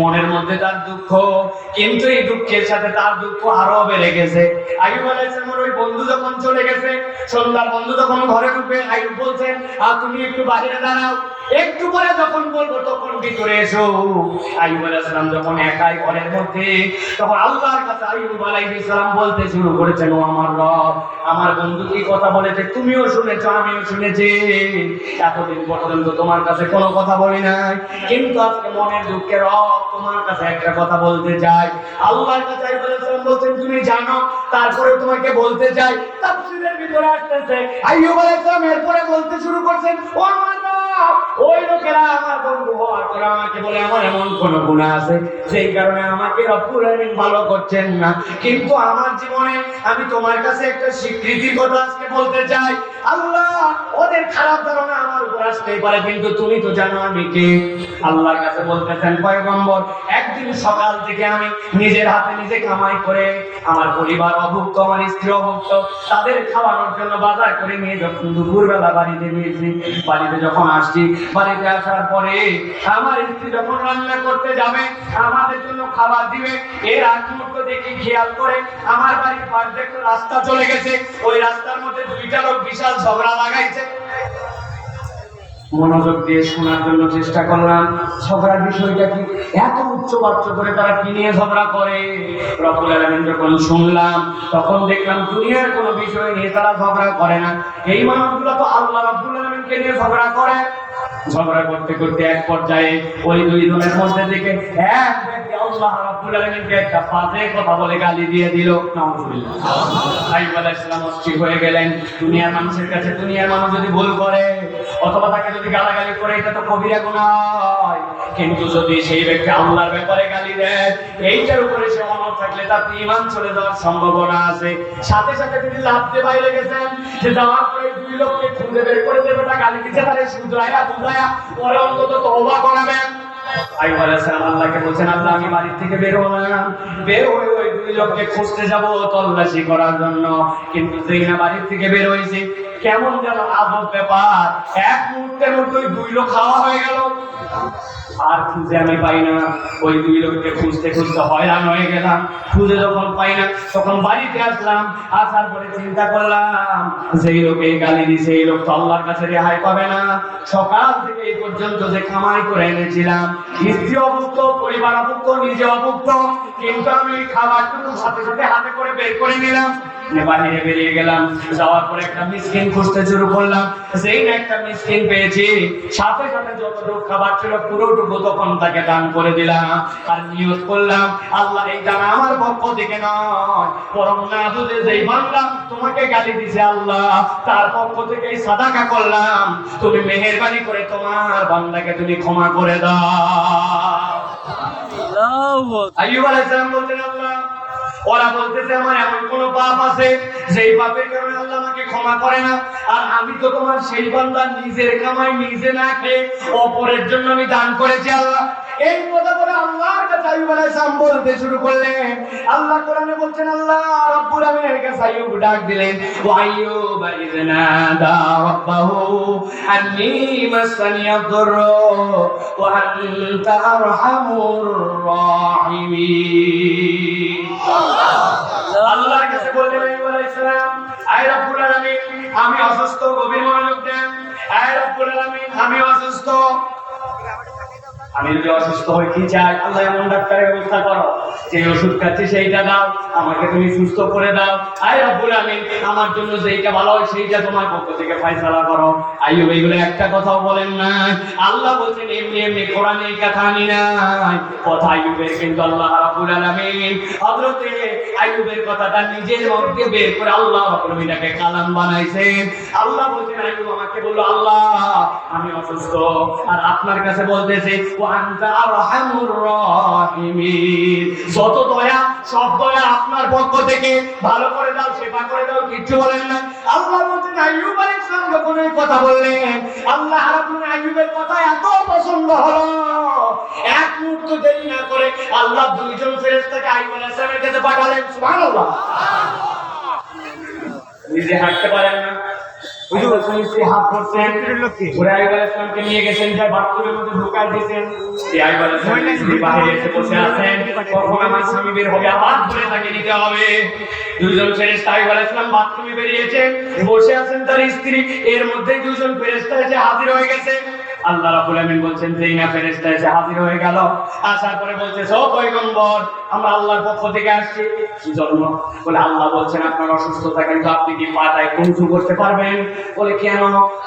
মনের মধ্যে তার দুঃখ, কিন্তু এই দুঃখের সাথে তার দুঃখ আরও বেড়ে গেছে। বলেছে আলাইহিসসালামের ওই বন্ধু যখন চলে গেছে, সন্ধ্যার বন্ধু যখন ঘরে ঢুকবে আয়ুব বলছেন আর তুমি একটু বাইরে দাঁড়াও। একটু পরে যখন বলব, তখন ভিতরে এসো। আয়ুব আলাইহিসসালাম যখন একাই ঘরের মধ্যে, তখন আল্লাহর কাছে আয়ুব আলাইহিসসালাম বলতে শুরু করেছেন, ও আমার রব, আমার বন্ধু কি কথা বলেছে? তুমিও শুনেছো, আমিও শুনেছি। এতদিন পর্যন্ত তোমার কাছে কোনো কথা বলি নাই। কিন্তু আজকে মনের দুঃখে রব তোমার কাছে একটা কথা বলতে চাই আল্লাহর কাছে আইয়ুব আলাইহিস সালাম বলছেন, তুমি জানো তারপরে তোমাকে বলতে চাই। তাফসীরের ভিতরে আসতেছে, আইয়ুব আলাইহিস সালাম এরপরে বলতে শুরু করছেন, ও আমার ওই লোকেরা আমার বন্ধু হওয়ার পরে আমাকে বলে, আমার এমন কোন গুনাহ আছে সেই কারণে আমাকে রব্বুল ভালো করছেন না। কিন্তু আমার জীবনে আমি তোমার কাছে একটা স্বীকৃতির কথা আজকে বলতে চাই। আল্লাহ, ওদের খারাপ ধারণা আমার উপর আসতেই পারে, কিন্তু তুমি তো জানো আমি কে। আল্লাহর কাছে বলতেছেন, পয়গম্বর, একদিন সকাল থেকে আমি নিজের হাতে নিজে কামাই করে আমার পরিবার অভুক্ত, আমার স্ত্রী অভুক্ত, তাদের খাওয়ানোর জন্য বাজার করে নিয়ে যখন দুপুরবেলা বাড়িতে গিয়েছি, বাড়িতে যখন আসছি। বাড়িতে আসার পরে আমার স্ত্রী যখন রান্না করতে যাবে, আমাদের জন্য খাবার দিবে, এর আগ মুহূর্ত দেখি খেয়াল করে আমার বাড়ির পাশ রাস্তা চলে গেছে। ওই রাস্তার মধ্যে দুইটা লোক বিশাল ঝগড়া লাগাইছে। মনোযোগ দিয়ে শোনার জন্য চেষ্টা করলাম। ঝগড়ার বিষয়টা কি? এত উচ্চ বাচ্চ করে তারা কি নিয়ে ঝগড়া করে? রকুল আলমিন যখন শুনলাম, তখন দেখলাম দুনিয়ার কোনো বিষয় নিয়ে তারা ঝগড়া করে না। এই মানুষগুলো তো আল্লাহ রব্দুল আলমিনকে নিয়ে ঝগড়া করে। ঝগড়া করতে করতে এক পর্যায়ে ওই দুই জনের মধ্যে থেকে এক আল্লাহ রাব্বুল আলামিনকে একটা বাজে কথা বলে গালি দিয়ে দিল। নাউজুবিল্লাহ। আইয়ুব আলাইহিস সালাম অস্থির হয়ে গেলেন। দুনিয়ার মানুষের কাছে দুনিয়ার মানুষ যদি ভুল করে, অথবা তাকে যদি গালাগালি করে, এটা তো কবিরা গুনাহ। কিন্তু যদি সেই ব্যক্তি আল্লাহর ব্যাপারে গালি দেয়, এইটার উপরে সে অনড় থাকলে তার ঈমান চলে যাওয়ার সম্ভাবনা আছে। সাথে সাথে তিনি লাভ দিয়ে বাইরে গেছেন। যে যাওয়ার পরে দুই লোককে খুঁজে বের করে দেবে। তা গালি দিচ্ছে তারে শুধরায়া বুঝায়া, পরে অন্তত তওবা করাবেন। আইয়ুব আলাইহিস আল্লাহকে বলছেন, আল্লাহ, আমি বাড়ি থেকে বের হলাম। বের হয়ে ওই দুই লোককে খুঁজতে যাব তল্লাশি করার জন্য। কিন্তু যেই না বাড়ি থেকে বের হয়েছে কেমন যেন আদব ব্যাপার। এক মুহূর্তের মধ্যে দুই লোক খাওয়া হয়ে গেল। আর খুঁজে আমি পাই না। ওই দুই লোককে খুঁজতে খুঁজতে হয়রান হয়ে গেলাম। খুঁজে যখন পাই না, তখন বাড়িতে আসলাম। আসার পরে চিন্তা করলাম, যেই লোকে গালি দিছে, এই লোক তো আল্লাহর কাছে রেহাই পাবে না। সকাল থেকে এই পর্যন্ত যে কামাই করে এনেছিলাম, স্ত্রী অভুক্ত, পরিবার অভুক্ত, নিজে অভুক্ত, কিন্তু আমি খাবারটুকু সাথে সাথে হাতে করে বের করে নিলাম। বাহিরে বেরিয়ে গেলাম। যাওয়ার পরে একটা মিসকিন খুঁজতে শুরু করলাম। যেই না একটা মিসকিন পেয়েছি। সাথে সাথে যতটুকু খাবার ছিল পুরোটুকু তখন তাকে দান করে দিলাম। আর নিয়োগ করলাম। আল্লাহ এই দান আমার পক্ষ থেকে নয়। বরং না বুঝে যেই বাংলা তোমাকে গালি দিছে আল্লাহ। তার পক্ষ থেকে এই সাদাকা করলাম। তুমি মেহেরবানি করে তোমার বান্দাকে তুমি ক্ষমা করে দাও। আইয়ুব আলাইহিস সালাম আল্লাহ ওরা বলতেছে, আমার এমন কোন পাপ আছে, যেই পাপের কারণে আল্লাহ আমাকে ক্ষমা করে না। আর আমি তো তোমার সেই বান্দা, নিজের কামাই নিজে না খেয়ে অপরের জন্য আমি দান করেছি আল্লাহ। এই কথা বলে আল্লাহর কাছে আইয়ুব আলাইহিস বলতে শুরু করলেন। আল্লাহ কোরআনে বলছেন, আল্লাহ রব্বুল আলামিনের কাছে আইয়ুব ডাক দিলেন ওয়া আইয়ুব ইযনা দা রাব্বাহু, আন্নী মাসানি আদ-দুররু ওয়া আনতা আরহামুর রাহিমিন. আল্লাহর কাছে বললেন, আইয়ুব আলাইহিস সালাম, আয় রব্বুল আমি অসুস্থ, গভীর মনোযোগ দেন। আয় রব্বুল আলামিন, আমি অসুস্থ আমি যদি অসুস্থ হই কি চাই আল্লাহ এমন ডাক্তারের ব্যবস্থা করো। যে ওষুধ খাচ্ছি সেইটা দাও, আমাকে তুমি সুস্থ করে দাও। আয় রব্বুল আমিন আমার জন্য যেইটা ভালো হয় সেইটা তোমার পক্ষ থেকে ফয়সালা করো। আইয়ুব, এইগুলো একটা কথাও বলেন না। আল্লাহ বলছেন, এমনি এমনি কোরআনে কথা আনি নাই। কথা আইয়ুবের, কিন্তু আল্লাহ রাব্বুল আলামিন হযরতে আইয়ুবের কথাটা নিজের মধ্যে বের করে আল্লাহ রাব্বুল আলামিনকে কালাম বানাইছেন। আল্লাহ বলছেন, আইয়ুব আমাকে বলল, আল্লাহ, আমি অসুস্থ। আর আপনার কাছে বলতেছে ও আনতা আরহামুর রাহিমিন। যত দয়া, সব দয়া আপনার পক্ষ থেকে। ভালো করে দাও, সেবা করে দাও, কিচ্ছু বলেন না। আল্লাহ বলছেন, আইয়ুব আলাইহিস সালাম যখন এই কথা বললেন, আল্লাহ রাব্বুল আইয়ুবের কথা এত পছন্দ হলো। এক মুহূর্ত দেরি না করে আল্লাহ দুইজন ফেরেশতাকে আইয়ুব আলাইহিস সালামের কাছে পাঠালেন। সুবহানাল্লাহ। নিজে হাঁটতে পারেন না। হাত ধরছেন? ঘুরে নিয়ে গেছেন যে বাথরুমের মধ্যে ঢুকাই দিয়েছেন। এসে বসে আছেন কখন আমার স্বামী বের হবে আবার ধরে তাকে নিতে হবে। দুজন ফেরেশতা আইয়ুব আলাইহিস বাথরুমে বেরিয়েছে বসে আছেন তার স্ত্রী। এর মধ্যে দুজন ফেরেস্তা এসে হাজির হয়ে গেছে। আল্লাহ রাব্বুল আমিন বলছেন, যেই না ফেরেশতা এসে হাজির হয়ে গেল, আসার পরে বলছে ও পয়গম্বর, আমরা আল্লাহর পক্ষ থেকে আসছি। কি জন্য? বলে, আল্লাহ বলছেন, আপনার অসুস্থতা কিন্তু আপনি কি পাটায় কুঞ্চু করতে পারবেন? বলে, কেন?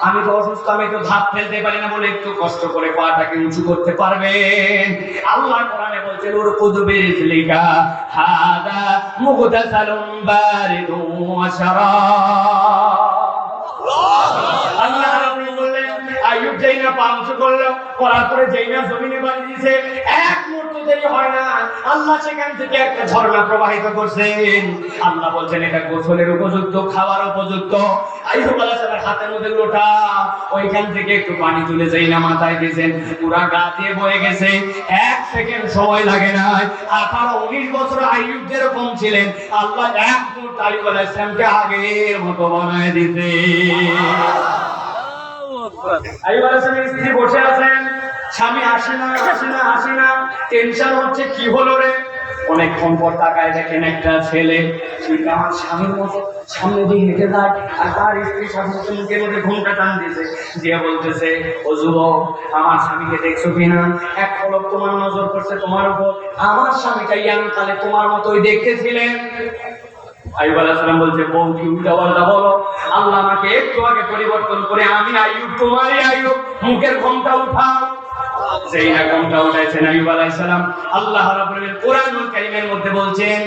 আমি তো অসুস্থ, আমি তো ধাপ ফেলতে পারি না। বলে, একটু কষ্ট করে পাটাকে উঁচু করতে পারবেন। আল্লাহ কোরআনে বলছেন ওর কুদুবে রিজলিকা হাদা মুগদাসালুম বারিদু ওয়া শারাব আল্লাহ আইয়ুব যেই না পা উঁচু করল, করার পরে যেই না জমিনে বাড়ি দিয়েছে, এক মুহূর্ত দেরি হয় না। আল্লাহ সেখান থেকে একটা ঝর্ণা প্রবাহিত করছেন। আল্লাহ বলছেন, এটা গোসলের উপযুক্ত, খাওয়ার উপযুক্ত। আইয়ুব আলাইহিস হাতের মধ্যে লোটা, ওইখান থেকে একটু পানি তুলে যেই না মাথায় দিয়েছেন, পুরা গা দিয়ে বয়ে গেছে। এক সেকেন্ড সময় লাগে না আঠারো, উনিশ বছর আইয়ুব যেরকম ছিলেন, আল্লাহ এক মুহূর্ত আইয়ুব আলাইহিস সালামকে আগের মতো বানায় দিতে স্ত্রী বসে আছেন। স্বামী আসে না আসে না আসে না। টেনশন হচ্ছে, কি হলো রে? অনেকক্ষণ পর তাকায় দেখেন একটা ছেলে। আমার স্বামীর মতো। সামনে দিয়ে হেঁটে যায় আর তার স্ত্রী মুখের মধ্যে ঘুমটা টান দিয়েছে। দিয়ে বলতেছে, ও যুবক, আমার স্বামীকে দেখছ কিনা এক পলক তোমার নজর করছে তোমার উপর। আমার স্বামীটা ইয়াং তাহলে তোমার মতোই দেখতেছিলেন। আইয়ুব আলাইহিস সালাম বলছে বউ কি উল্টা বলো। আল্লাহ আমাকে একটু আগে পরিবর্তন করে, আমি আইয়ুব, তোমারই আইয়ুব। মুখের ঘোমটা উঠাও। সেই না, ঘোমটা উঠাইছেন আইয়ুব আলাইহিস সালাম। আল্লাহ রাব্বুল কোরআনুল কারীমের মধ্যে বলছেন,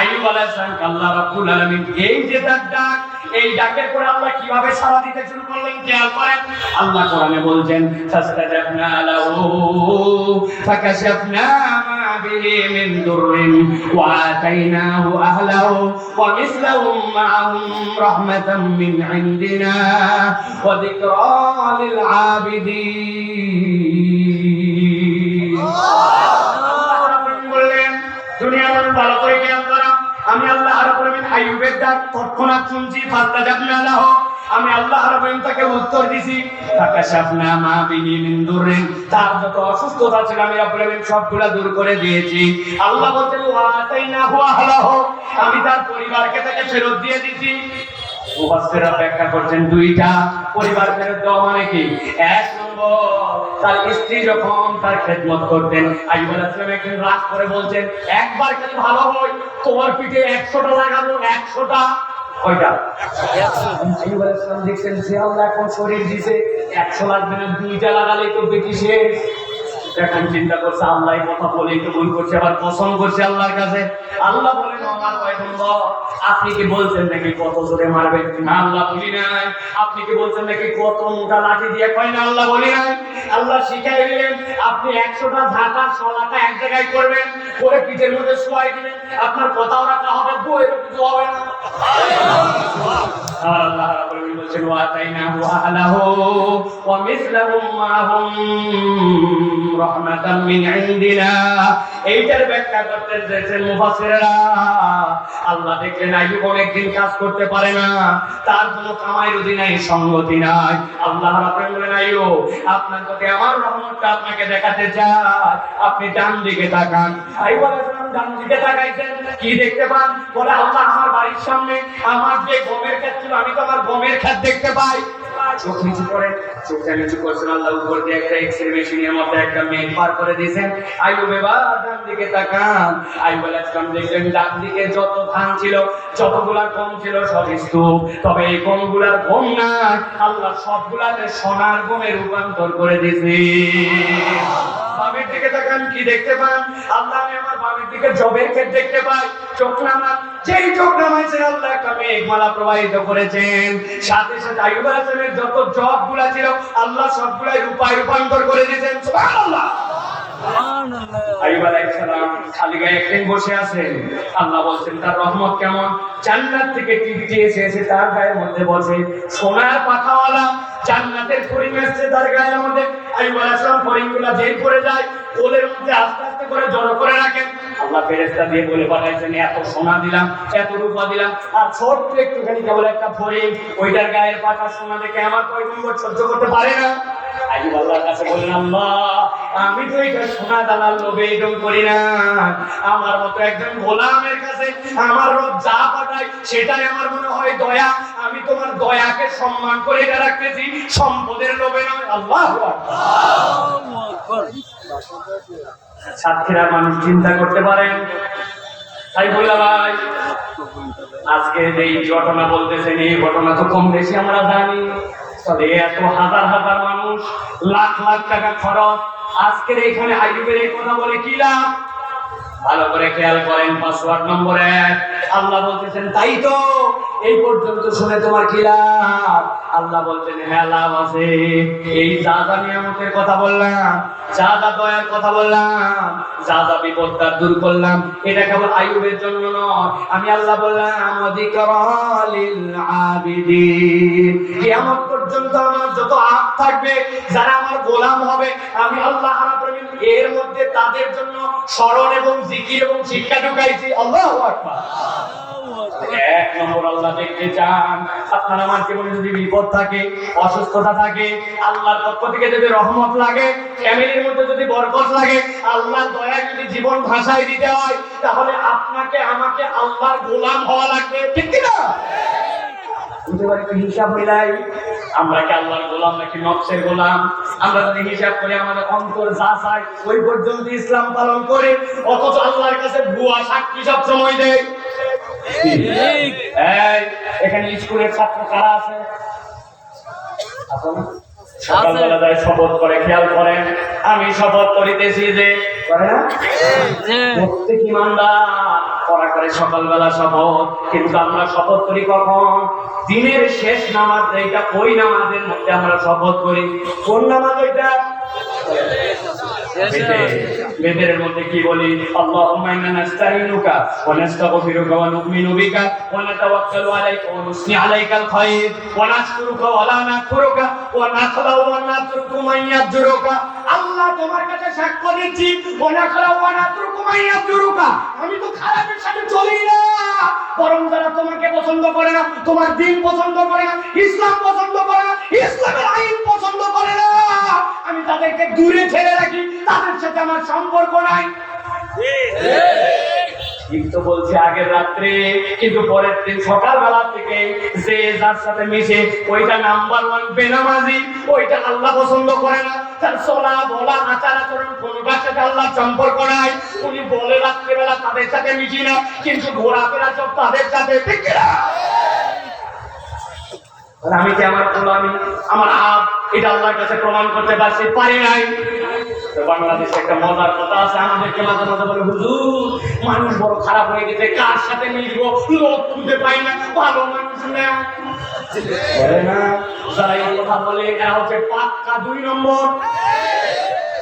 আইয়ুব আলাইহিস সালাম আল্লাহ রাব্বুল আলামিন এই যে তার ডাক এই ডাকের পরে আল্লাহ কীভাবে সাড়া দিতে শুরু করলেন খেয়াল করেন? আল্লাহ কোরআনে বলছেন, ফাস্তাজাবনা লাহু, ফাকাশাফনা মা বিহি মিন দুররিন ওয়া আতাইনাহু আহলাহু ওয়া মিসলাহুম মা'আহুম রাহমাতাম মিন ইনদিনা ওয়া যিকরা লিল আবিদিন. আল্লাহ আইয়ুবের ডাক তৎক্ষণাৎ শুনছি ফাস্তাজাবনা লাহু। আমি আল্লাহ রাব্বুল তাকে উত্তর দিছি ফাকাশাফনা মা বিহি তার যত অসুস্থতা ছিল, আমি রাব্বুল সবগুলা দূর করে দিয়েছি। আল্লাহ বলছেন, ওয়া হুয়া আহলাহু। আমি তার পরিবারকে তাকে ফেরত দিয়ে দিছি। মুফাসসিররা ব্যাখ্যা করছেন দুইটা। পরিবার ফেরত দেওয়া মানে কি? এক নম্বর, তার স্ত্রী যখন তার খেদমত করতেন একদিন রাগ করে বলছেন, একবার খালি ভালো হই তোমার পিঠে দেখছেন যে আল্লাহ এখন শরীর দিছে, একশো লাগবে না, দুইটা লাগালেই তো বেটি শেষ। এখন চিন্তা করছে আল্লাহ কথা বলে একটু ভুল করছে, আবার পছন্দ করছে আল্লাহর কাছে। আল্লাহ বলেন আমার পয়গম্বর, আপনি কি বলছেন নাকি কত জোরে মারবেন না আল্লাহ বলি নাই। আপনি কি বলছেন নাকি কত মোটা লাঠি দিয়ে কয় না আল্লাহ বলি নাই। আল্লাহ শিখাই দিলেন, আপনি একশোটা ঝাঁটা, ছলাটা এক জায়গায় করবেন, করে পিঠের মধ্যে শোয়াই দিবেন আপনার কথাও রাখা হবে বই কিছু হবে না। আল্লাহ দেখলেন আইয়ুব অনেকদিন কাজ করতে পারে না তার কোনো কামাই রুজি নাই নাই আল্লাহ আপনার প্রতি আমার রহমতটা আপনাকে দেখাতে চাই আপনি ডান দিকে তাকান সালাম ডান দিকে তাকাইছেন কি দেখতে পান বলে আল্লাহ আমার বাড়ির সামনে আমার যে গমের ক্ষেত ছিল, আমি তো আমার গমের ক্ষেত দেখতে পাই। চোখ নিচু নিচু করছেন আল্লাহ উপর দিয়ে একটা এক্সরে মেশিনের মধ্যে একটা মেঘ পার করে দিয়েছেন। ডান দিকে তাকান। সালাম দেখলেন, ডান দিকে যত ধান ছিল, যতগুলা গম ছিল, সব স্তূপ। তবে এই গমগুলার গম না আল্লাহ সবগুলাতে সোনার গমে রূপান্তর করে দিয়েছে বামের দিকে তাকান, কি দেখতে পান? আল্লাহ আমি আমার দিকে জবের ক্ষেত দেখতে পাই চোখ নামান যেই চোখ নামাইছেন আল্লাহ একটা মেঘমালা প্রবাহিত করেছেন। সাথে সাথে যত জবগুলা ছিল আল্লাহ সবগুলাই রূপায় রূপান্তর করে দিয়েছেন। সুবহানাল্লাহ! আইয়ুব আলাইহিস সালাম খালি গায়ে একদিন বসে আছেন। আল্লাহ বলছেন তার রহমত কেমন? জান্নাত থেকে এসে এসে তার গায়ের মধ্যে বসে সোনার পাখাওয়ালা জান্নাতের ফরিং এসছে তার গায়ের মধ্যে। আইয়ুব আলাইহিস সালাম ফরিংগুলা যেই পড়ে যায় কোলের মধ্যে আস্তে আস্তে করে জড়ো করে রাখেন। আল্লাহ আল্লাহ ফেরেস্তা দিয়ে বলে পাঠাইছেন, এত সোনা দিলাম, এত রূপা দিলাম, আর ছোট্ট একটুখানি কেবল একটা ওইটার গায়ের পাকা সোনা দেখে আমার সহ্য করতে পারে না। আল্লাহ মতো একজন কাছে যা পাঠায়, সেটাই আমার মনে হয় দয়া। আমি তোমার সম্মান করে এটা রাখতেছি। সম্পদের লোভে নয়, আল্লাহ সাতক্ষীরার মানুষ চিন্তা করতে পারে। তাই বললাম, ভাই, আজকে এই ঘটনা বলতেছেন, এই ঘটনা তো কম বেশি আমরা জানি। তবে এত হাজার হাজার মানুষ, লাখ লাখ টাকা খরচ। আজকের এইখানে আইয়ুবের এই কথা বলে কি লাভ? ভালো করে খেয়াল করেন পাসওয়ার্ড নম্বর। এক আল্লাহ বলতেছেন, তাই তো, এই পর্যন্ত শুনে তোমার কি আল্লাহ বলতেন হ্যাঁ লাভ আছে। এই নিয়ামতের কথা বললাম দয়ার কথা বললাম বিপদটা দূর করলাম, এটা কেবল আয়ুবের জন্য নয়। আমি আল্লাহ বললাম অধিকরালিল আবিদিন। কিয়ামত পর্যন্ত আমার যত আপ থাকবে, যারা আমার গোলাম হবে, আমি আল্লাহ এর মধ্যে তাদের জন্য স্মরণ এবং জিকির এবং শিক্ষা ঢুকাইছি? আল্লাহ এক নম্বর আল্লাহ দেখতে চান। আপনার আমার জীবনে যদি বিপদ থাকে, অসুস্থতা থাকে, আল্লাহর পক্ষ থেকে যদি রহমত লাগে, ফ্যামিলির মধ্যে যদি বরকত লাগে আল্লাহ দয়া যদি জীবন ভাষায় দিতে হয়, তাহলে আপনাকে, আমাকে আল্লাহর গোলাম হওয়া লাগবে। ঠিক কি না একটু হিসাব মিলাই আমরা কি আল্লাহর গোলাম নাকি নকশের গোলাম? আমরা যদি হিসাব করি আমাদের অন্তর যা চাই ওই পর্যন্ত ইসলাম পালন করে অথচ আল্লাহর কাছে ভুয়া সাক্ষী সব সময় দেয় এখানে স্কুলের ছাত্র কারা আছে? শপথ করে খেয়াল করেন আমি শপথ করিতেছি যে করে না? প্রত্যেক ইমানদার করা করে সকালবেলা শপথ। কিন্তু আমরা শপথ করি কখন? দিনের শেষ নামাজ এইটা ওই নামাজের মধ্যে আমরা শপথ করি। কোন নামাজ ওইটা? বেদের মধ্যে কি বলি? আল্লাহুম্মা ইন্না নাস্তাইনুকা ওয়া নাস্তাগফিরুকা ওয়া নু'মিনু বিকা ওয়া নাতাওয়াক্কালু আলাইকা ওয়া আলাইকাল খায়র ওয়া ওয়া লা ওয়া ওয়া নাতরুকু আল্লাহ তোমার কাছে সাক্ষ্য দিচ্ছি, ওয়া ওয়া নাতরুকু আমি তো খারাপের সাথে চলি না। বরং যারা তোমাকে পছন্দ করে না, তোমার দিন পছন্দ করে না, ইসলাম পছন্দ করে না, ইসলামের আইন পছন্দ করে না, আমি তাদেরকে দূরে ছেড়ে রাখি। তাদের সাথে আমার সম্পর্ক নাই। বলছে আগের রাত্রে, কিন্তু পরের দিন সকালবেলা থেকে যে যার সাথে মিশে ওইটা নাম্বার ওয়ান বেনামাজি, ওইটা আল্লাহ পছন্দ করে না। তার চলা, বলা, আচার আচরণ সাথে আল্লাহ সম্পর্ক নাই। উনি বলে রাত্রেবেলা তাদের সাথে মিশি না, কিন্তু ঘোরাফেরা সব তাদের সাথে। ঠিক না? আমি যে আমার গোলামি আমার আপ এটা আল্লাহর কাছে প্রমাণ করতে পারছি, পারি নাই। বাংলাদেশে একটা মজার কথা আছে, আমাদেরকে মাঝে মাঝে বলে, হুজুর, মানুষ বড় খারাপ হয়ে গেছে, কার সাথে মিলবো লোক খুঁজে পাই না, ভালো মানুষ না, যারা এই কথা বলে, এরা হচ্ছে পাক্কা দুই নম্বর।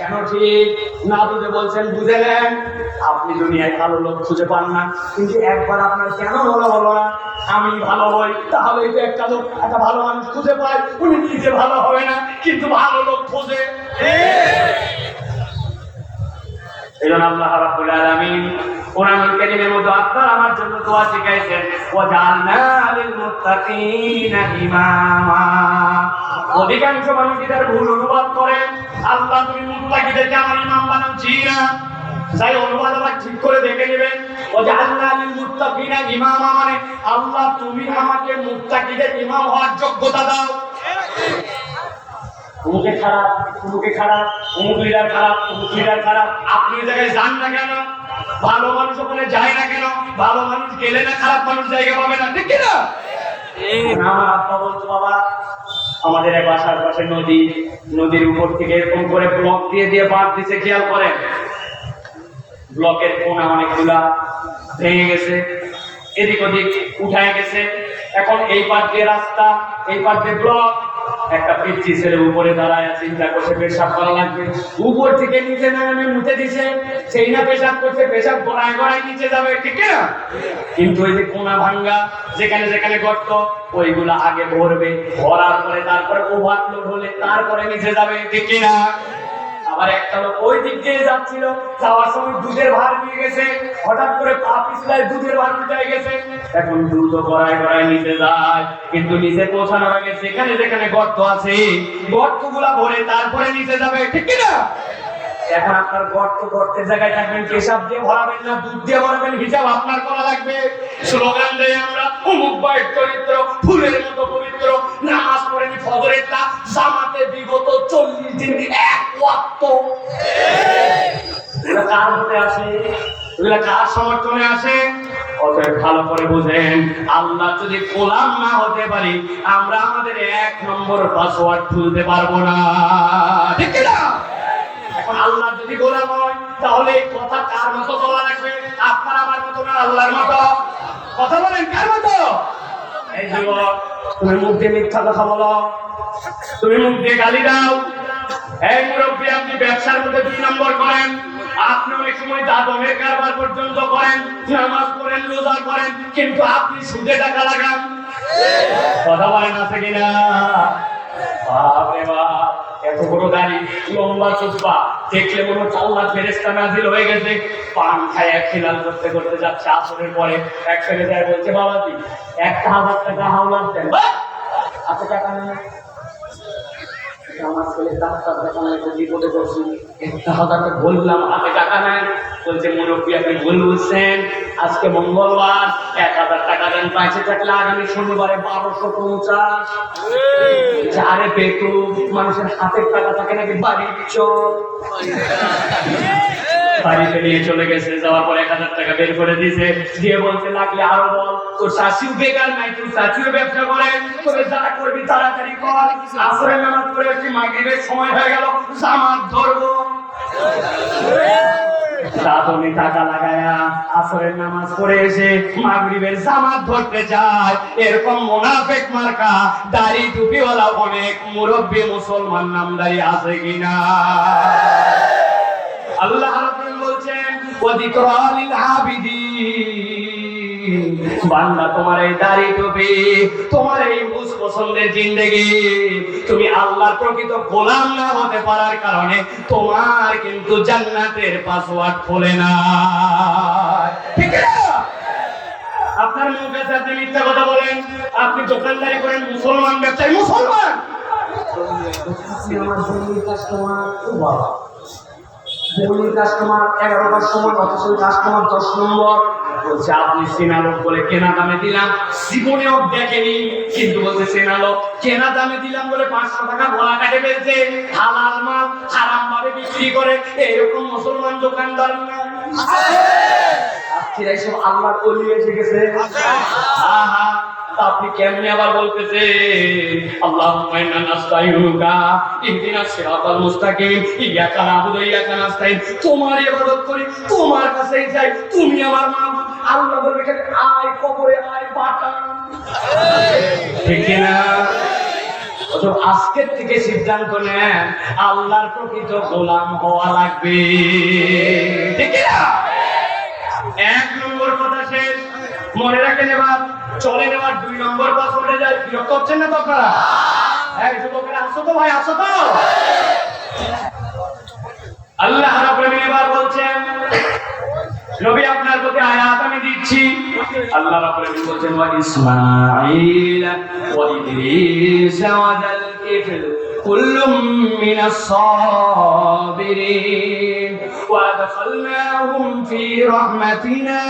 কেন ঠিক? না বুঝে বলছেন, বুঝে নেন। আপনি দুনিয়ায় ভালো লোক খুঁজে পান না। কিন্তু একবার আপনার কেন ভালো হলো না? আমি ভালো হই তাহলে তো একটা লোক, একটা ভালো মানুষ খুঁজে পায়। উনি নিজে ভালো হবে না, কিন্তু ভালো লোক খোঁজে। এই জন্য আল্লাহ রাব্বুল আলামিন কোরআনুল কারীমের মধ্যে আপনার আমার জন্য দোয়া শিখাইছেন ওয়াজআলনা লিল মুত্তাকিনা ইমামা। অধিকাংশ মানুষ এটার ভুল অনুবাদ করে। আল্লাহ তুমি মুত্তাকিদেরকে আমার ইমাম বানাচ্ছি না। যাই অনুবাদ আবার ঠিক করে দেখে নেবেন। ওয়াজআলনা লিল মুত্তাকিনা ইমামা মানে আল্লাহ তুমি আমাকে মুত্তাকিদের ইমাম হওয়ার যোগ্যতা দাও। খারাপ খারাপ লিডার খারাপ লিডার খারাপ। আপনি জায়গায় যান না কেন? ভালো মানুষ ওখানে যায় না কেন? ভালো মানুষ গেলে না খারাপ মানুষ জায়গা পাবে না। ঠিক না বাবা আমাদের বাসার পাশে নদী, নদীর উপর থেকে এরকম করে ব্লক দিয়ে দিয়ে বাঁধ দিছে, খেয়াল করেন? ব্লকের কোনা অনেকগুলা ভেঙে গেছে এদিক ওদিক উঠায় গেছে। এখন এই পার দিয়ে রাস্তা, এই পার দিয়ে ব্লক একটা পিচ্ছি ছেলে উপরে দাঁড়ায়, চিন্তা করছে, পেশাব করা লাগবে। উপর থেকে নিচে নামে মুছে দিছে। সেই না পেশাব করছে, পেশাব গড়ায় গড়ায় নিচে যাবে, ঠিক না কিন্তু ওই যে কোনা ভাঙ্গা, যেখানে যেখানে গর্ত, ওইগুলা আগে ভরবে, ভরার পরে তারপরে ওভারলোড হলে তারপরে নিচে যাবে, ঠিক না আবার একটা লোক ওই দিক দিয়ে যাচ্ছিল, যাওয়ার সময় দুধের ভার নিয়ে গেছে, হঠাৎ করে পা পিছলায় দুধের ভার উল্টায় গেছে। এখন দ্রুত গড়ায় গড়ায় নিচে যায়, কিন্তু নিচে পৌঁছানোর আগে যেখানে যেখানে গর্ত আছে, গর্তগুলা ভরে তারপরে নিচে যাবে, ঠিক কি না এখন আপনার গর্ত গর্তের জায়গায় থাকবেন, পেশাব দিয়ে ভরাবেন না, দুধ দিয়ে ভরাবেন হিসাব আপনার করা লাগবে। স্লোগান দেয় আমরা, অমুক বাইট চরিত্র, ফুলের মতো পবিত্র নামাজ পড়েনি ফজরের তা জামাতে বিগত চল্লিশ দিন এক ওয়াক্ত। আসে কার সমর্থনে আসে অতএব ভালো করে বুঝেন, আল্লাহ যদি না হতে পারি, আমরা আমাদের এক নম্বর পাসওয়ার্ড খুলতে পারব না। এখন আল্লাহ যদি গোলাম হয়, তাহলে কথা কার মতো বলা লাগবে? আপনার আমার মতো না, আল্লাহর মতো? কথা বলেন, কার মতো? এই তুমি মুখ দিয়ে মিথ্যা কথা বলো। তুমি মুখ দিয়ে গালি দাও। এই মুরব্বী, আপনি ব্যবসার মধ্যে দুই নম্বর করেন। আপনি অনেক সময় দাদমের কারবার পর্যন্ত করেন, নামাজ করেন রোজা করেন, কিন্তু আপনি সুদে টাকা লাগান। কথা বলেন আছে কিনা? বাপরে বাপ। এত বড় দাড়ি, লম্বা চুপা, দেখলে মনে হচ্ছে আল্লাহ ফেরেস্তা নাজিল হয়ে গেছে। পান খায় খিলাল করতে করতে যাচ্ছে আসরের পরে। এক ছেলে যায় বলছে, বাবাজি, একটা হাজার টাকা হাওলার দেন। হাতে টাকা নেই আজকে মঙ্গলবার, এক হাজার টাকা দেন, পাইছে থাকলে আগামী শনিবারে বারোশো পঞ্চাশ। আরে পেটু মানুষের হাতের টাকা থাকে নাকি বাড়ির চল চলে গেছে, যাওয়ার পর এক হাজার টাকা বের করে দিয়েছে। দিয়ে বলতে লাগলে আরও বল, তোর বেকার নাই, তোর ব্যবসা করে তোকে যা করবি তাড়াতাড়ি কর। আসরে নামাজ একটি মাগরিবের সময় হয়ে গেল, জামাত ধরবো। টাকা লাগায়া আসরের নামাজ পড়ে এসে মাগরিবের জামাত ধরতে যায়। এরকম মোনাফেক মার্কা, দাড়ি টুপিওয়ালা অনেক মুরব্বী মুসলমান নাম নামদারি আছে কিনা? আল্লাহ লিল আবিদিন বান্দা, তোমার এই দাড়ি টুপি, তোমার এই পছন্দের জিন্দেগি, তুমি আল্লাহর প্রকৃত গোলাম না হতে পারার কারণে তোমার কিন্তু জান্নাতের পাসওয়ার্ড খোলে না। ঠিক না আপনার মুখ আছে আপনি মিথ্যা কথা বলেন, আপনি দোকানদারি করেন, মুসলমান ব্যবসায়ী মুসলমান! আমার কাস্টমার বাবা কাস্টমার এগারোটার সময় অথচ কাস্টমার দশ নম্বর। বলছে আপনি সেনালোক বলে কেনা দামে দিলাম জীবনেও দেখেনি কিন্তু বলছে সেনালোক কেনা দামে দিলাম বলে পাঁচশো টাকা গলা কাটে ফেলছে। হালাল মাল হারাম ভাবে বিক্রি করে এরকম মুসলমান দোকানদার না। আল্লাহর অলি এসে গেছে আহা আপনি কেমনে আবার বলতেছে আল্লাহুম্মা ইন্না নাস্তাইনুকা ইহদিনাস সিরাতাল মুস্তাকিম। ইয়াকা ইয়াকা তোমার ইবাদত করি, তোমার যাই। তুমি আমার মাবুদ আল্লাহ বলবে আয় কবরে, আয় ঠিক না? আজকের থেকে সিদ্ধান্ত নেন, আল্লাহর প্রকৃত গোলাম হওয়া লাগবে। ঠিক না? এক নম্বর কথা শেষ। মনে রাখেন এবার। চলে নেওয়ার দুই নম্বর পাসওয়ার্ডে যায়। বিরক্ত হচ্ছেন না তো আপনারা? হ্যাঁ যুবকেরা, আসো তো ভাই, আসো তো। আল্লাহ রাব্বুল এবার বলছেন, নবী, আপনার প্রতি আয়াত আমি দিচ্ছি। আল্লাহ রাব্বুল আলামিন বলছেন, ওয়া ইসমাঈল ওয়া ইদ্রিস ওয়া যাল কিফল কুল্লুম মিনাস সাবিরিন। ওয়া আদখালনাহুম ফি রাহমাতিনা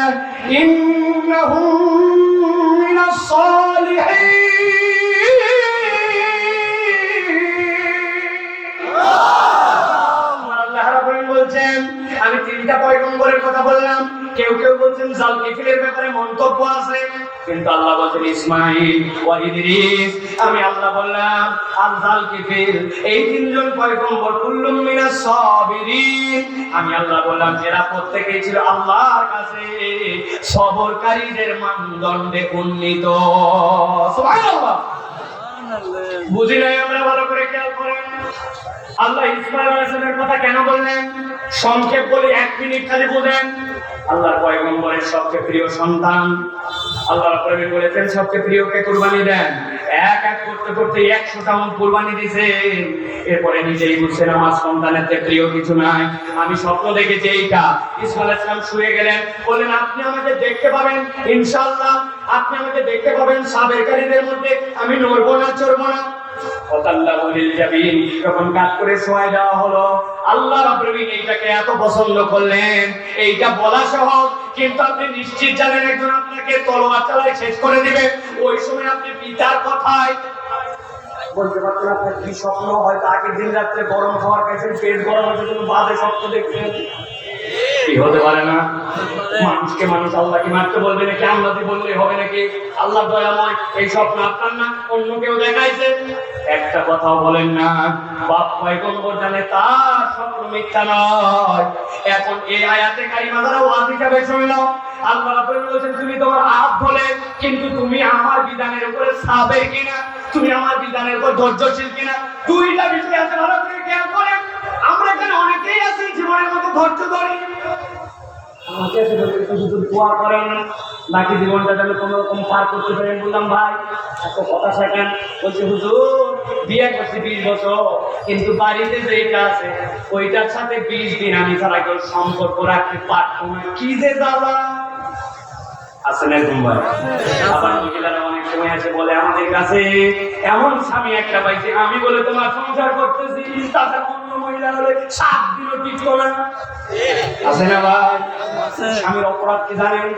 ইন্নাহুম রাব্বুল আলামিন বলছেন, আমি তিনটা পয়গম্বরের কথা বললাম। কেউ কেউ বলছেন জাল কিফিলের ব্যাপারে মন্তব্য আছে। কিন্তু আল্লাহ বলছেন ইসমাইল ওয়া আমি আল্লাহ বললাম আর জাল কিফিল এই তিনজন পয়গম্বর কুল্লুম মিনাস সাবিরিন আমি আল্লাহ বললাম এরা প্রত্যেকেই ছিল আল্লাহর কাছে সবরকারীদের মানদণ্ডে উন্নীত সুবহানাল্লাহ। বুঝি নাই আমরা ভালো করে খেয়াল করেন? আল্লাহ ইসমাইল কথা কেন বললেন? সংক্ষেপ এক মিনিট খালি আল্লাহর পয়গম্বরের সবচেয়ে প্রিয় সন্তান। আল্লাহ রাব্বুল বলেছেন সবচেয়ে প্রিয়কে কুরবানি দেন? এক এক করতে করতে কোরবানি এরপরে নিজেই বুঝছেন আমার সন্তানের চেয়ে প্রিয় কিছু নাই। আমি স্বপ্ন দেখেছি এইটা। ইসমাল ইসলাম শুয়ে গেলেন। বললেন, আপনি আমাকে দেখতে পাবেন, ইনশাআল্লাহ। আপনি আমাকে দেখতে পাবেন সাবেরকারীদের মধ্যে। আমি নড়বো না, চড়বো না। যখন কাজ করে শোয়া দেওয়া হলো, আল্লাহ আলামিন এইটাকে এত পছন্দ করলেন, এইটা বলা সহজ, কিন্তু আপনি নিশ্চিত জানেন একজন আপনাকে তলোয়ার চালায় শেষ করে দিবে। ওই সময় আপনি পিতার কথায় বলতে পারছেন আপনার কি স্বপ্ন? হয়তো আগের দিন রাত্রে গরম খাবার খাইছেন পেট গরম হয়েছে বাজে স্বপ্ন দেখছেন? হতে পারে না? মানুষকে মানুষ আল্লাহকে মারতে বলবে নাকি? বললে হবে নাকি? আল্লাহ দয়াময় এই স্বপ্ন আপনার না? অন্য কেউ দেখাইছে? একটা কথাও বলেন না। বাপ জানে তার স্বপ্ন মিথ্যা নয়। এখন এই আয়াতে কারিমা দ্বারা ওয়াজ হিসাবে আল্লাহ বলেছেন, তুমি তোমার হাত বলে কিন্তু তুমি আমার বিধানের উপরে সাবে কিনা? তুমি আমার বিধানের উপর ধৈর্যশীল কিনা? দুইটা বিষয় আছে ভালো করে খেয়াল করেন আমরা এখানে অনেকেই আছি জীবনের মধ্যে ধৈর্য ধরি। আমাকে শুধু দোয়া করেন বাকি জীবনটা যেন কোনো রকম পার করতে পারেন। বললাম ভাই এত কথা বলছে হুজুর বিয়ে করছি বিশ বছর কিন্তু বাড়িতে যেটা আছে ওইটার সাথে বিশ দিন আমি ছাড়া কেউ সম্পর্ক রাখতে পারব না। কি যে জ্বালা! আছে না আবার মহিলারা অনেক সময় এসে বলে আমাদের কাছে এমন স্বামী একটা পাইছি আমি বলে তোমার সংসার করতেছি তাছাড়া মহিলা হলে সাত দিনও টিকতো না। আছে না ভাই? স্বামীর অপরাধ কি জানেন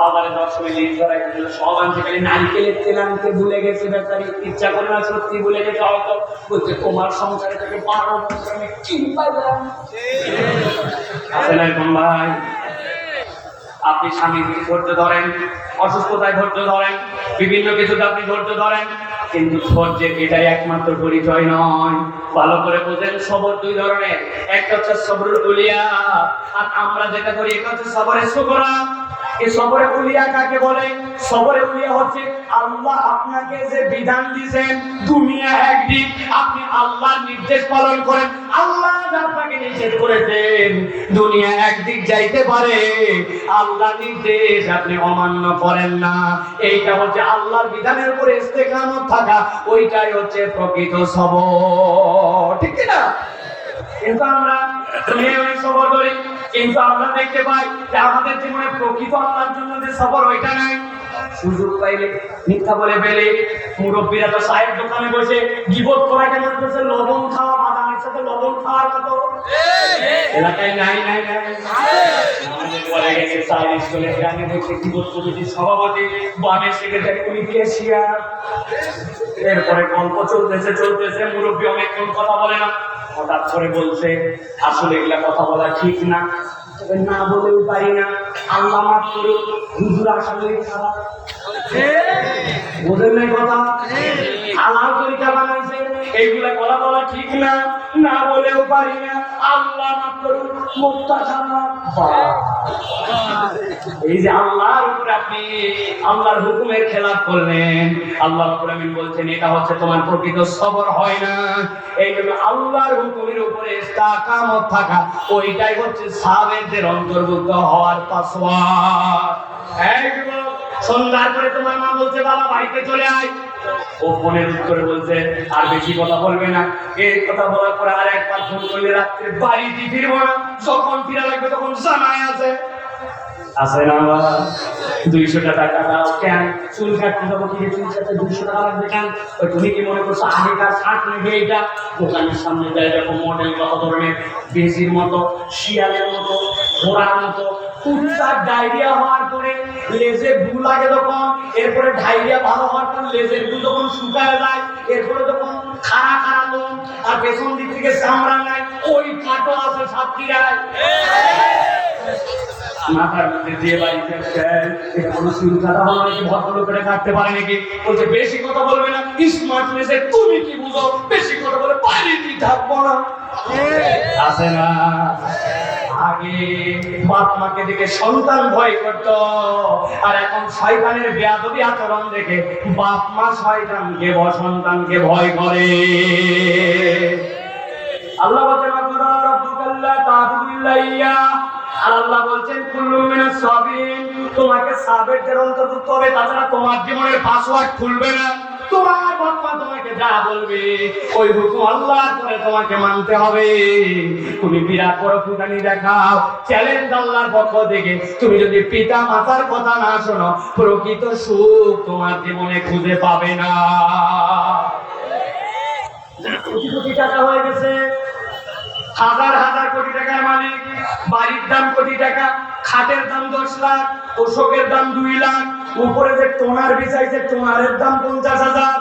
বাজারে সময় লিঙ্ক ধরা গেছিল সব খালি নারকেলের তেল আনতে ভুলে গেছে ব্যাপারি ইচ্ছা করে না সত্যি ভুলে গেছে হয়তো বলছে তোমার সংসারে থেকে বারো বছর আমি আছে না এরকম ভাই? আপনি স্বামী ধৈর্য ধরেন অসুস্থতায় ধৈর্য ধরেন বিভিন্ন কিছুতে আপনি ধৈর্য ধরেন। কিন্তু ধৈর্যের এটাই একমাত্র পরিচয় নয়। ভালো করে বোঝেন সবর দুই ধরনের। একটা হচ্ছে সবরুল উলিয়া, আর আমরা যেটা করি এটা হচ্ছে সবরের শুকরা। এই সবরে উলিয়া কাকে বলে? সবরে উলিয়া হচ্ছে আল্লাহ আপনাকে যে বিধান দিয়েছেন দুনিয়া একদিক আপনি আল্লাহর নির্দেশ পালন করেন। আল্লাহ আপনাকে নিষেধ করেছেন, দুনিয়া একদিক যাইতে পারে। আল্লাহ নির্দেশ আপনি অমান্য করেন না। এইটা হচ্ছে আল্লাহর বিধানের উপরে ইস্তেকামত থাকা ওইটাই হচ্ছে প্রকৃত সবর। ঠিক না কিন্তু আমরা অনেক সবর করি, কিন্তু আমরা দেখতে পাই যে আমাদের জীবনে প্রকৃত আল্লাহর জন্য যে সবর, ওইটা নাই। সুযোগ পাইলে মিথ্যা বলে পেলে মুরব্বীরা তো সাহেব দোকানে বসে গিবত করা কেমন করছে লবণ খাওয়া বাদামের সাথে লবণ খাওয়ার মতো। এলাকায় নাই নাই নাই। বলে গেছে সাহেব স্কুলে গ্রামে বসে গিবত কমিটির সভাপতি। বামের সেক্রেটারি উনি কেশিয়ার। এরপরে গল্প চলতেছে চলতেছে। মুরব্বী অনেকক্ষণ কথা বলে না। হঠাৎ করে বলছে আসলে এগুলা কথা বলা ঠিক না। তবে না বলেও পারি না। আল্লাহ মাফ করুক হুজুর আসলে খারাপ। বোঝেন নাই কথা? আল্লাহ তরিকা বানাইছে এইগুলা বলা বলা ঠিক না না বলেও পারি না। আল্লাহ এই যে আল্লাহর উপর আপনি আল্লাহর হুকুমের খেলাপ করলেন আল্লাহ রাব্বুল আমিন বলছেন এটা হচ্ছে তোমার প্রকৃত সবর হয় না। এই জন্য আল্লাহর হুকুমের উপরে ইস্তাকামত থাকা ওইটাই হচ্ছে সাবেরদের অন্তর্ভুক্ত হওয়ার পাসওয়ার্ড। যুবক, সন্ধ্যার পরে তোমার মা বলছে বাবা বাড়িতে চলে আয়। ও ফোনের উত্তরে বলছে, আর বেশি কথা বলবে না। এই কথা বলার পরে আর একবার ফোন করলে রাত্রে ফিরবো না? যখন ফিরা লাগবে তখন আছে। না বাবা? দুইশো টাকা কেন? চুল কাটতে যাব কি? চুল কাটতে দুইশো টাকা লাগবে কেন? তুমি কি মনে করছ আগেকার শার্ট নেবে এইটা? দোকানের সামনে এরকম মডেল কত ধরনের, বেজির মতো, শিয়ালের মতো, ঘোড়ার মতো উচ্চার ডায়রিয়া হওয়ার পরে ভু লাগে তখন এরপরে ডায়রিয়া ভালো হওয়ার পর লেজের ভু যখন শুকায় যায় এরপরে তখন খাড়া খাড়া লোম আর পেছন দিক থেকে চামড়া নাই ওই কাটো আছে সাতক্ষীরায়। মাথার মধ্যে দিয়ে বাড়িতে কোনো চিন্তাটা হলো নাকি ভদ্রলোকেরা কাটতে পারে নাকি বলছে বেশি কথা বলবে না তুমি কি বুঝো? বেশি কথা বলে বাড়িতে থাকব না? আছে না। আগে বাপ দেখে সন্তান ভয় করত। আর এখন শয়তানের বেয়াদবি আচরণ দেখে বাপ মা শয়তানকে সন্তানকে ভয় করে। আল্লাহ বলছেন আর আল্লাহ বলছেন, কুল্লু মিনাস সাবিন তোমাকে সাবেরদের অন্তর্ভুক্ত হবে, তাছাড়া তোমার জীবনের পাসওয়ার্ড খুলবে না। তোমার তোমাকে যা বলবে, ওই হুকুম আল্লাহ করে তোমাকে মানতে হবে। তুমি বিরাট বড় ফুটানি দেখাও চ্যালেঞ্জ আল্লাহর পক্ষ থেকে। তুমি যদি পিতা মাতার কথা না শোনো, প্রকৃত সুখ তোমার জীবনে খুঁজে পাবে না। কোটি কোটি টাকা হয়ে গেছে। হাজার হাজার কোটি টাকার মালিক, বাড়ির দাম কোটি টাকা, খাটের দাম দশ লাখ ওষুধের দাম দুই লাখ, উপরে যে টোনার বিচাইছে টোনারের দাম পঞ্চাশ হাজার।